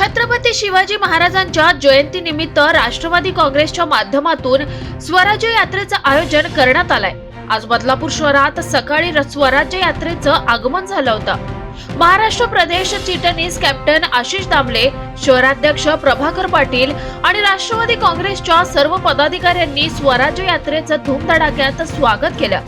छत्रपती शिवाजी महाराजांच्या जयंतीनिमित्त राष्ट्रवादी काँग्रेसच्या माध्यमातून स्वराज्य यात्रेचं आयोजन करण्यात आलंय. आज बदलापूर शहरात सकाळी स्वराज्य यात्रेचं आगमन झालं होतं. महाराष्ट्र प्रदेश चिटणीस कॅप्टन आशिष दामले शहराध्यक्ष प्रभाकर पाटील आणि राष्ट्रवादी काँग्रेसच्या सर्व पदाधिकाऱ्यांनी स्वराज्य यात्रेचं धूमधडाक्यात स्वागत केलं.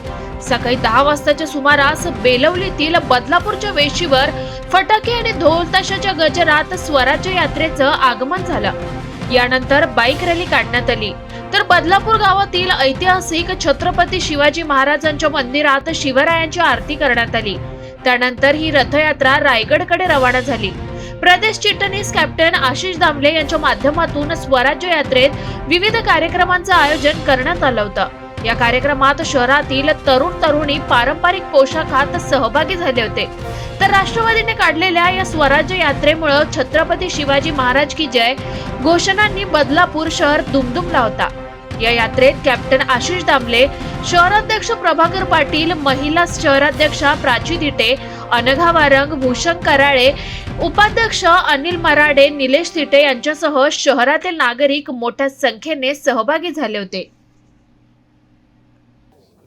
सकाळी दहा वाजताच्या सुमारास बेलवलीतील बदलापूरच्या वेशीवर फटाके आणि ढोल ताशाच्या गजरात स्वराज्य यात्रेचं आगमन झालं. यानंतर बाईक रॅली काढण्यात आली. तर बदलापूर गावातील ऐतिहासिक छत्रपती शिवाजी महाराजांच्या मंदिरात शिवरायांची आरती करण्यात आली. त्यानंतर ही रथयात्रा रायगडकडे रवाना झाली. प्रदेश चिटणीस कॅप्टन आशिष दामले यांच्या माध्यमातून स्वराज्य यात्रेत विविध कार्यक्रमांचं आयोजन करण्यात आलं होतं. या कार्यक्रमात शहरातील तरुण तरुणी पारंपरिक पोशाखात सहभागी झाले होते. तर राष्ट्रवादीने काढलेल्या या स्वराज्य यात्रेमुळे छत्रपती शिवाजी महाराज की जय घोषणांनी बदलापूर शहर दुमदुमला होता. या यात्रेत कॅप्टन आशिष दामले शहराध्यक्ष प्रभाकर पाटील महिला शहराध्यक्षा प्राची दिटे अनघा वारंग भूषण कराळे उपाध्यक्ष अनिल मराडे निलेश तिटे यांच्यासह शहरातील नागरिक मोठ्या संख्येने सहभागी झाले होते.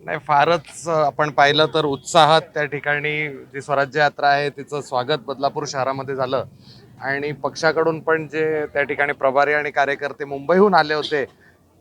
नाही फारच आपण पाहिलं तर उत्साहात त्या ठिकाणी जी स्वराज्य यात्रा आहे तिचं स्वागत बदलापूर शहरामध्ये झालं. आणि पक्षाकडून पण जे त्या ठिकाणी प्रभारी आणि कार्यकर्ते मुंबईहून आले होते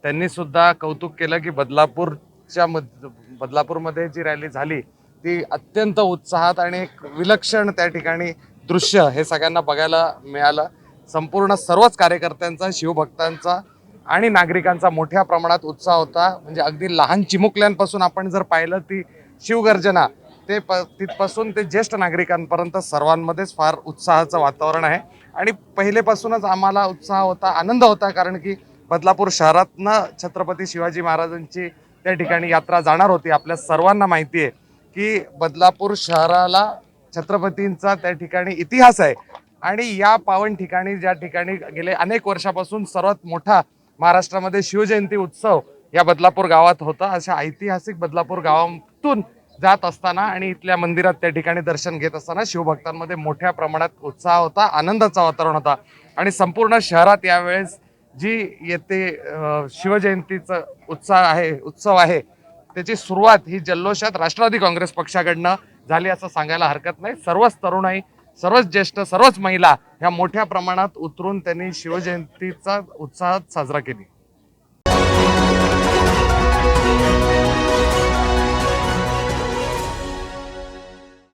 त्यांनी सुद्धा कौतुक केलं की बदलापूरच्या मध बदलापूरमध्ये जी रॅली झाली ती अत्यंत उत्साहात आणि एक विलक्षण त्या ठिकाणी दृश्य हे सगळ्यांना बघायला मिळालं. संपूर्ण सर्वच कार्यकर्त्यांचा शिवभक्तांचा आणि नागरिकांचा मोठ्या प्रमाणात उत्साह होता. म्हणजे अगदी लहान चिमुकल्यांपासून आपण जर पाहिलं ती शिवगर्जना ते प तिथपासून ते ज्येष्ठ नागरिकांपर्यंत सर्वांमध्येच फार उत्साहाचं वातावरण आहे. आणि पहिलेपासूनच आम्हाला उत्साह होता आनंद होता कारण की बदलापूर शहरातनं छत्रपती शिवाजी महाराजांची त्या ठिकाणी यात्रा जाणार होती. आपल्या सर्वांना माहिती आहे की बदलापूर शहराला छत्रपतींचा त्या ठिकाणी इतिहास आहे. आणि या पावन ठिकाणी ज्या ठिकाणी गेले अनेक वर्षापासून सर्वात मोठा महाराष्ट्रामध्ये शिवजयंती उत्सव या बदलापूर गावात होता. अशा ऐतिहासिक बदलापूर गावातून जात असताना आणि इथल्या मंदिरात त्या ठिकाणी दर्शन घेत असताना शिवभक्तांमध्ये मोठ्या प्रमाणात उत्साह होता आनंदाचा वातावरण होता. आणि संपूर्ण शहरात यावेळेस जी येते शिवजयंतीचं उत्साह आहे उत्सव आहे त्याची सुरुवात ही जल्लोषात राष्ट्रवादी काँग्रेस पक्षाकडनं झाली असं सांगायला हरकत नाही. सर्वच तरुणाई सर्वच ज्येष्ठ सर्वच महिला ह्या मोठ्या प्रमाणात उतरून त्यांनी शिवजयंतीचा उत्साहात साजरा केली.